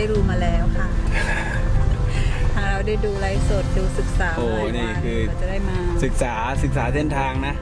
ได้รู้มาแล้วค่ะ ทางเราได้ดูไลฟ์สดดูศึกษาโอ้มาหลายนี่วันคือกว่าจะได้มา ศึกษาศึกษาเส้นทางนะ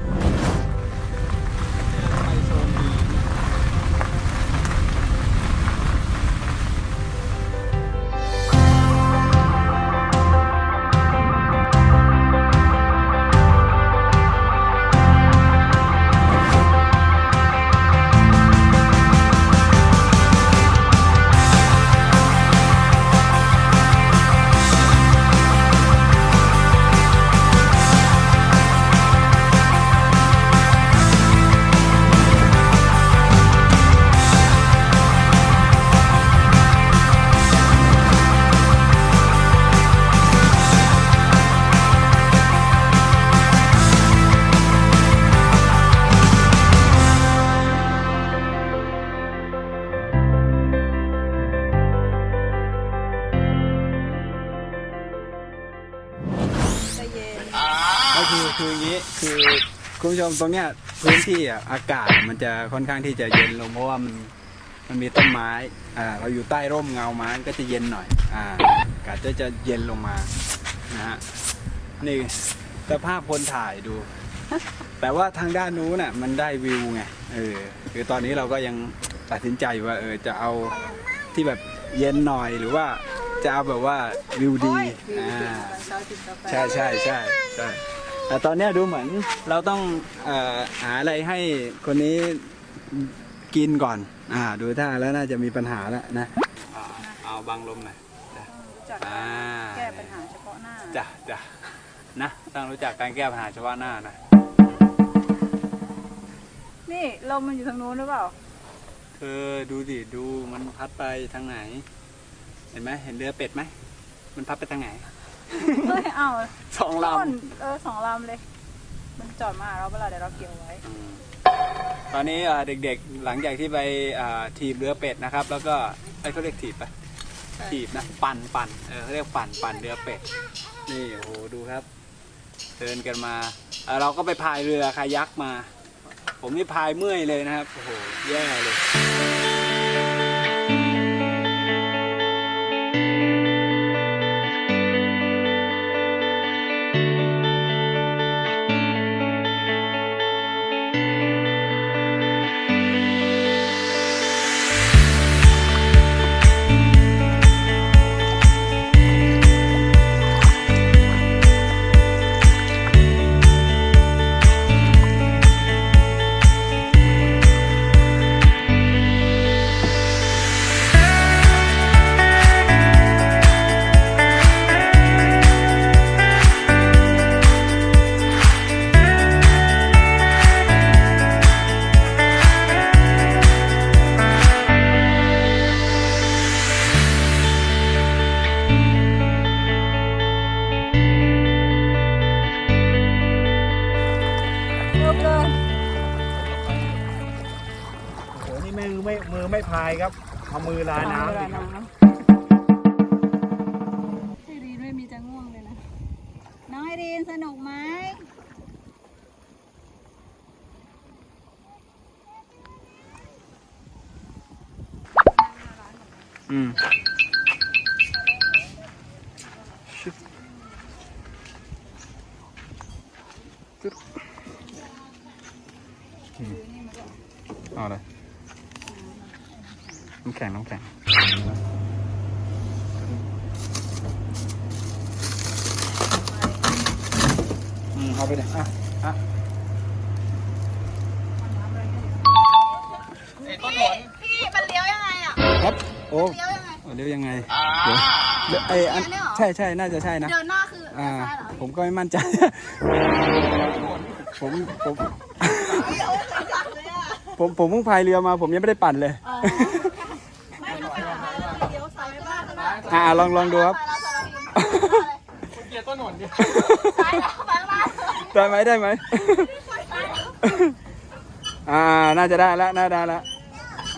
คุณผู้ชมตรงเนี้ยพื้นที่อะอากาศมันจะค่อนข้างที่จะเย็นลงเพราะว่ามันมันมีต้นไม้อ่าเราอยู่ใต้ร่มเงาไม้ก็จะเย็นหน่อยอ่าอากาศก็จะเย็นลงมานะฮะนี่สภาพคนถ่ายดู แต่ว่าทางด้านนู้นน่ะมันได้วิวไงเออคือตอนนี้เราก็ยังตัดสินใจว่าเออจะเอาที่แบบเย็นหน่อยหรือว่าจะเอาแบบว่าวิวดีอ่าเช้าจิบกาแฟใช่ใช่ใช่ใช่ แต่ตอนเนี้ยดูเหมือนเราต้องเอ่อหาอะไรให้คนนี้กินก่อน อ่า ดูท่าแล้วน่าจะมีปัญหาแล้วนะเอาบังลมหน่อยรู้จักอ่าแก้ปัญหาเฉพาะหน้า จ้ะจ้ะนะต้องรู้จักการแก้ปัญหาเฉพาะหน้านะนี่ลมมันอยู่ทางนู้นหรือเปล่า เธอดูดิดูมันพัดไปทางไหน เห็นไหมเห็นเรือเป็ดไหมมันพัดไปทางไหน เฮ้ยเอาสองลต้นเออสองลำเลย มันจอดมาหาเราเวลาเดี๋ยวเราเกี่ยวไว้ำอืมตอนนี้เอ่อเด็กๆหลังจากที่ไปอ่าทีบเรือเป็ดนะครับ แล้วก็ไอ้ยเขาเรียกถีบปะถีบนะปั่นปั่นเออเขาเรียกปั่นปั่นเรือเป็ดนี่โอ้โหดูครับ เดินกันมาเอ่อเราก็ไปพายเรือคายักมา ผมนี่พายเมื่อยเลยนะครับโอ้โหแย่เลย อ้โหนี่มือไม่มือไม่พายครับเอามือลาน้ำเวสิลาครับน้ำไอรีนไม่มีจะง่วงเลยนะ น้องไอรีนสนุกไหมอืมจึ๊บอืมเอาเลยน้ำแข็งน้ำแข็งอืม เอาไปเลยอะอะพี่มันเลี้ยวยังไงอะครับโอ้เลี้ยวยังไงเดี๋ยวยังไงเดี๋ยวเดี๋ยวไออันเนี่ยเหรอ ใช่ใช่น่าจะใช่นะ เดินหน้าคืออ่า ซ้ายเหรอผมก็ไม่มั่นใจ ผมผมพี่โอ้ยเคยจับเลยอะผมผมเพิ่งพายเรือมา ผมยังไม่ได้ปั่นเลย ไม่ต้องไปหาเลี้ยวซ้ายบ้างซ้ายอ่าลองลองดูครับ แล้วซ้ายแล้วพี่เกียร์ต้นหนนดิซ้ายแล้วซ้ายแล้ว ได้ไหมได้ไหม อ่า น่าจะได้แล้วน่าได้แล้ว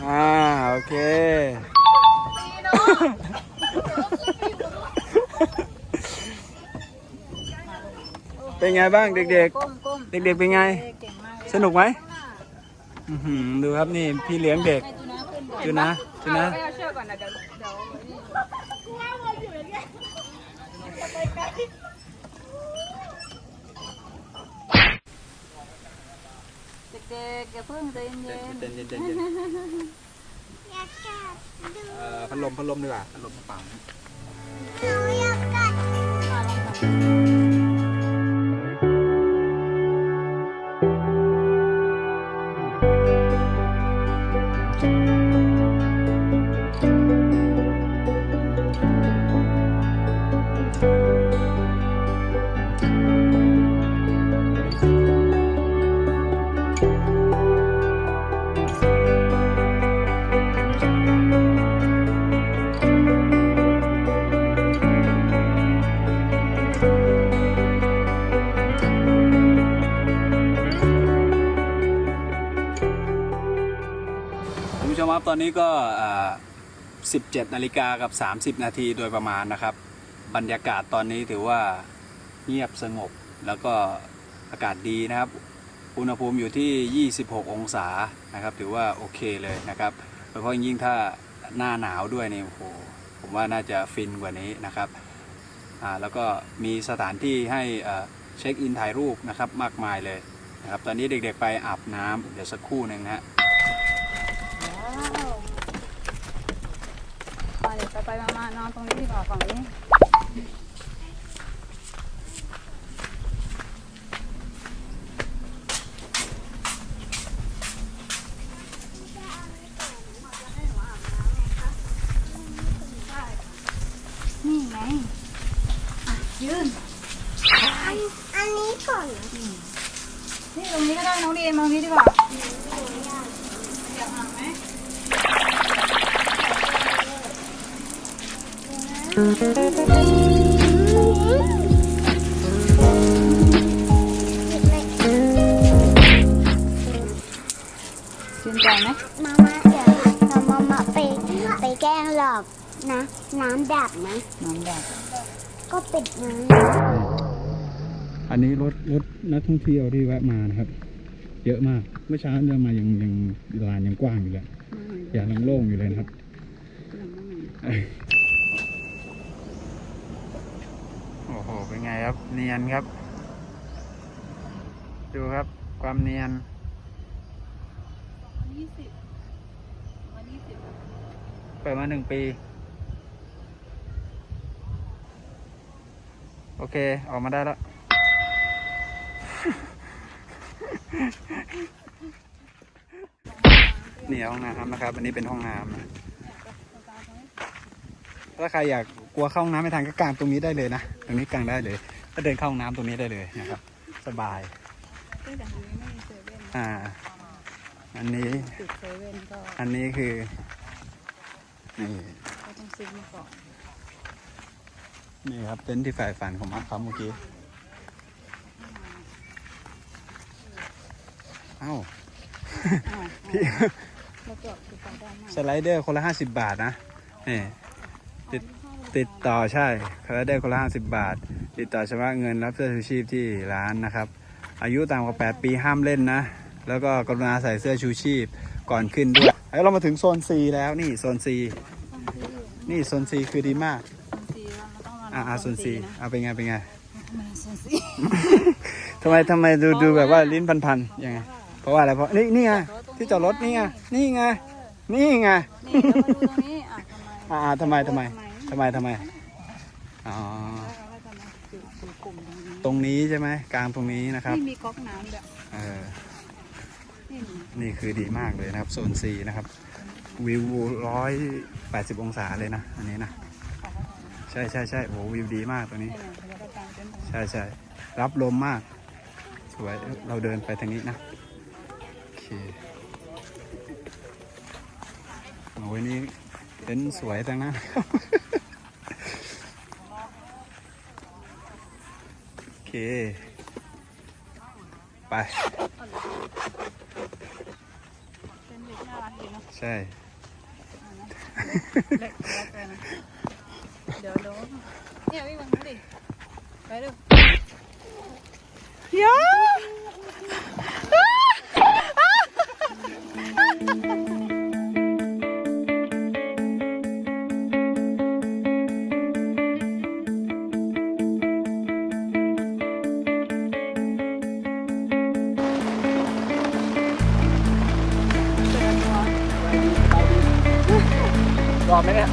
อ่า โอเคดีเนาะเป็นไงบ้างเด็กก้มก้มๆเด็กๆ เป็นไงเก่งมากเลยสนุกไหมอื้อหือดูครับนี่พี่เลี้ยงเด็กให้ตูน้าขึ้นก่อนจุนะจุนะไม่เอาเชือกก่อนนะเดี๋ยวเดี๋ยวนี่ เด็กๆอย่าเพิ่งใจเย็นเย็นเย็นเย็นเย็นเอ่อพัดลมพัดลมดีกว่าพัดลมเปล่าคุณผู้ช ตอนนี้ก็ 17นาฬิกากับ 30 นาทีโดยประมาณนะครับ บรรยากาศตอนนี้ถือว่าเงียบสงบ แล้วก็อากาศดีนะครับ อุณหภูมิอยู่ที่ 26 องศานะครับ ถือว่าโอเคเลยนะครับโดยเฉพาะยิ่งถ้าหน้าหนาวด้วยเนี่ยโอ้โหผมว่าน่าจะฟินกว่านี้นะครับอ่าแล้วก็มีสถานที่ให้เช็คอินถ่ายรูปนะครับมากมายเลยนะครับ ตอนนี้เด็กๆไปอาบน้ำเดี๋ยวสักครู่หนึ่งนะฮะ ไปเดี๋ยวไปไปมานอนตรงนี้ดีกว่าฝั่งนี้นี่ไงอะยืนอันนี้ก่อนนี่ตรงนี้ก็ได้น้องดีมาตรงนี้ดีกว่าอยากอาบไหม ชื่นใจไหมมามาเดี๋ยวเรามามาไปไปแกล้งหลอกนะ น้ำดับนะ น้ำแดดก็ปิดน้อันนี้รถรถนักท่องเที่ยวที่แวะมานะครับ เยอะมาก เมื่อเช้าเดินมายังยังลานยังกว้างอยู่เลยอย่างยังโล่งอยู่เลยนะครับ โอ้โห เป็นไงครับ เนียนครับ ดูครับ ความเนียนวันยี่สิบวันยี่สิบเปิดมาหนึ่งปี โอเค ออกมาได้แล้ว นี่ห้องน้ำนะครับ อันนี้เป็นห้องน้ำนะ ถ้าใครอยากกลัวเข้าห้องน้ำไม่ทันก็กางตรงนี้ได้เลยนะ ตรงนี้กางได้เลย ก็เดินเข้าห้องน้ำตรงนี้ได้เลยนะครับ สบายที่แต่ทีนี้ไม่มีเซเว่นอ่า อันนี้ ติดเซเว่นก็อันนี้คือ นี่ ก็ต้องซื้อมาก่อนนี่ครับเต็นท์ที่ฝ่ายฝันของมาร์คครับเมื่อกี้ เอ้า อ้าวพี่แล้วก็ติดต่อได้ไหมสไลเดอร์คนละห้าสิบบาทนะนี่ ติดติดต่อใช่สไลเดอร์คนละห้าสิบบาท ติดต่อชำระเงินรับเสื้อชูชีพที่ร้านนะครับ อายุต่ำกว่า 8 ปีห้ามเล่นนะ แล้วก็กรุณาใส่เสื้อชูชีพก่อนขึ้นด้วยแล้วเรามาถึงโซน C แล้วนี่โซน C นี่โซน C คือดีมากโซนซีแล้วมันต้องมาอ่าอ่าโซน C นะเอาเป็นไงเป็นไงมาโซนซีทำไมทำไมดูดูแบบว่าลิ้นพันๆยังไงเพราะว่าอะไรเพราะนี่นี่ไงที่จอดรถนี่ไงนี่ไงนี่ไงนี่ เรามาดูตรงนี้อะทำไมอ่าทำไมทำไมทำไมทำไมอ๋อเราจะมาอยู่อยู่กลุ่มตรงนี้ตรงนี้ใช่ไหมกลางตรงนี้นะครับนี่มีก๊อกน้ำแบบเออนี่มีนี่คือดีมากเลยนะครับโซน C นะครับ วิวร้อยแปดสิบองศาเลยนะอันนี้นะใช่ใช่ใช่โอ้โหวิวดีมากตรงนี้นี่เนี่ยเราจะกางเต็นท์ตรงนี้ ใช่ใช่รับลมมาก สวยเราเดินไปทางนี้นะโอเคโอ้ยนี่ เต็นท์สวยจังนะโอเค ไปเต็นท์เด็กน่ารักดีเนาะใช่ เล็กเล็กเลยนะเดี๋ยวเดี๋ยวเนี่ยวิ่งมาดูดิไปดูยา ไหมเนี่ย